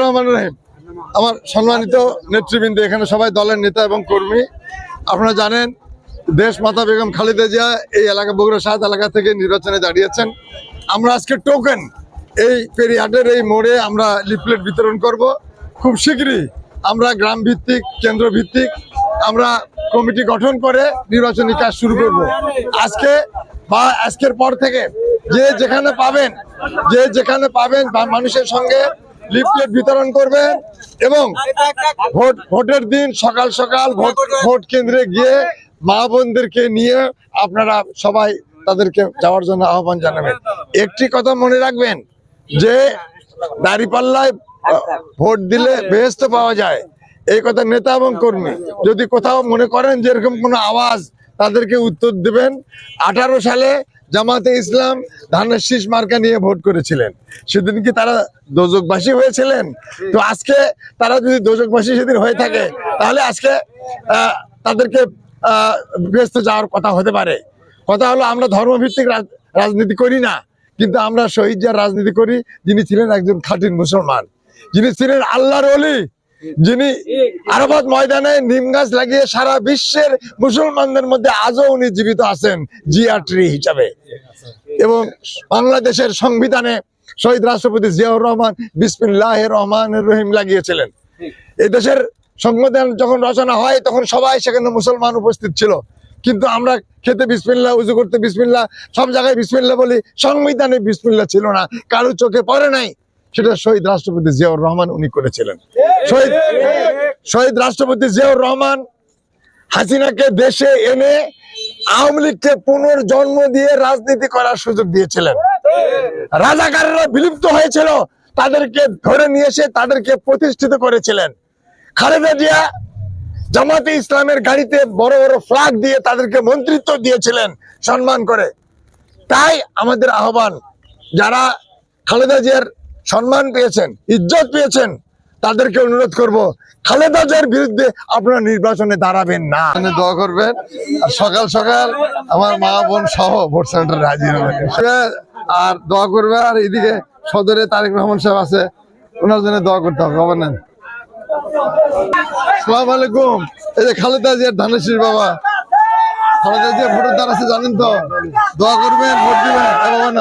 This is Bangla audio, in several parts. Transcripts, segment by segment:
রহমান রহিম। আমার সম্মানিত নেতৃবৃন্দ, এখানে সবাই দলের নেতা এবং কর্মী। আপনারা জানেন, দেশ মাতা বেগম খালেদা জিয়া এই এলাকা, বগুড়া সাত এলাকা থেকে নির্বাচনে দাঁড়িয়েছেন। আমরা আজকে টোকেন এই পেরিহাটের এই মোড়ে আমরা লিফলেট বিতরণ করব। খুব শীঘ্রই আমরা গ্রাম ভিত্তিক কেন্দ্র ভিত্তিক আমরা কমিটি গঠন করে নির্বাচনী কাজ শুরু করব। আজকে বা আজকের পর থেকে যে যেখানে পাবেন, যে যেখানে পাবেন মানুষের সঙ্গে লিফলেট বিতরণ করবেন এবং ভোট, ভোটের দিন সকাল সকাল ভোট ভোট কেন্দ্রে গিয়ে মা বোনদেরকে নিয়ে আপনারা সবাই তাদেরকে যাওয়ার জন্য আহ্বান জানাবেন। একটি কথা মনে রাখবেন, যে দাঁড়িপাল্লায় ভোট দিলে বেহেস্ত পাওয়া যায়। এই কথা নেতা এবং কর্মী, যদি কোথাও মনে করেন যে এরকম কোনো আওয়াজ তাদেরকে উত্তর দেবেন। আঠারো সালে জামাতে ইসলাম ধানের শীষ মার্কা নিয়ে ভোট করেছিলেন। সেদিন কি তারা দোজকবাসী হয়েছিলেন? তো আজকে তারা যদি দোজকবাসী সেদিন হয়ে থাকে, তাহলে আজকে তাদেরকে ব্যস্ত যাওয়ার কথা হতে পারে। কথা হলো আমরা ধর্মভিত্তিক রাজ- রাজনীতি করি না, কিন্তু আমরা শহীদ যার রাজনীতি করি, যিনি ছিলেন একজন খাঁটিন মুসলমান। যিনি ছিলেন আল্লাহর অলি যিনি আরাফাত ময়দানে নিম গাছ লাগিয়ে সারা বিশ্বের মুসলমানদের মধ্যে আজও উনি জীবিত আছেন জিয়াট্রি হিসাবে। এবং বাংলাদেশের সংবিধানে শহীদ রাষ্ট্রপতি জিয়াউর রহমান বিসমিল্লাহ রহমান রহিম লাগিয়েছিলেন। এই দেশের সংবিধান যখন রচনা হয়, তখন সবাই সেখানে মুসলমান উপস্থিত ছিল। কিন্তু আমরা খেতে বিসমিল্লা উজু করতে বিসমিল্লা সব জায়গায় বিসমিল্লা বলি, সংবিধানে বিসমিল্লা ছিল না, কারও চোখে পড়ে নাই। সেটা শহীদ রাষ্ট্রপতি জিয়াউর রহমান উনি করেছিলেন। শহীদ শহীদ রাষ্ট্রপতি জিয়াউর রহমান হাসিনাকে দেশে এনে আওয়ামী লীগকে পুনর্জন্ম দিয়ে রাজনীতি করার সুযোগ দিয়েছিলেন। রাজাকাররা বিলুপ্ত হয়েছিল, তাদেরকে ধরে নিয়ে এসে তাদেরকে প্রতিষ্ঠিত করেছিলেন। খালেদা জিয়া জামাতে ইসলামের গাড়িতে বড় বড় ফ্লাগ দিয়ে তাদেরকে মন্ত্রিত্ব দিয়েছিলেন সম্মান করে। তাই আমাদের আহ্বান, যারা খালেদা জিয়ার সম্মান পেয়েছেন, ইজ্জত পেয়েছেন, তাদেরকে অনুরোধ করব, খালেদা জিয়ার বিরুদ্ধে আপনারা নির্বাচনে দাঁড়াবেন না। দোয়া করবেন, আর সকাল সকাল আমার মা বোন সহ ভোট সেন্টারে হাজির হবেন আর দোয়া করবে আর এদিকে সদরে তারেক রহমান সাহেব আছে, ওনার জন্য দোয়া করতে হবে হবে সালাম আলাইকুম। এই যে খালেদা জিয়ার ধানেশীর বাবা, খালেদা জিয়া ভোটের দ্বার আছে, জানেন তো? দোয়া করবেন, ভোট দিবেন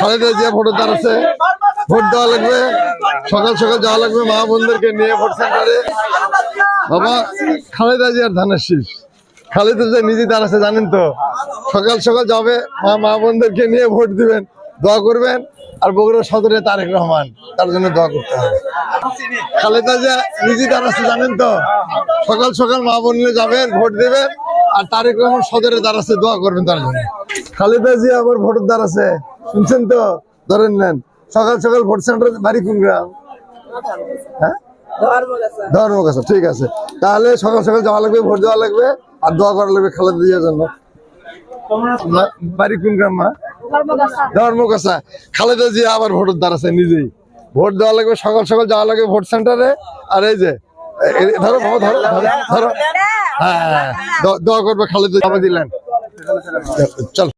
খালেদা জিয়া ভোটের দ্বার আছে। ভোট দেওয়া লাগবে। সকাল সকাল যাওয়া লাগবে মা বোনদেরকে নিয়ে ভোট সেন্টারে। বাবা, খালেদা জিয়ার ধানের শীষ। খালেদা জিয়া নিজে আছে, জানেন তো। সকাল সকাল যাবে, মা মা বোনদেরকে নিয়ে ভোট দিবেন, দোয়া করবেন, আর বগুড়া সদরে তারেক রহমান, তার জন্য দোয়া করতে হবে। খালেদা জিয়া নিজে আছে, জানেন তো। সকাল সকাল মা বোন যাবেন, ভোট দিবেন আর তারেক রহমান সদরে আছে, দোয়া করবেন তার জন্য। খালেদা জিয়া আবার ভোটের আছে। শুনছেন তো? ধরেন নেন। সকাল সকাল ভোট সেন্টার বাড়ি কোন গ্রাম? হ্যাঁ? ঠিক আছে। তাহলে সকাল সকাল যাওয়া লাগবে, ভোট দেওয়া লাগবে, আর দোয়া করা লাগবে খালেদা জিয়ার জন্য। বাড়ি কোন গ্রাম, মা? ধর্মকাছা খালেদা জিয়া আবার ভোটের আছে, নিজেই। ভোট দেওয়া লাগবে, সকাল সকাল যাওয়া লাগবে ভোট সেন্টারে। আর এই যে ধরো ধরো ধরো। হ্যাঁ হ্যাঁ, দ- দোয়া করবে খালেদ দিলেন চল।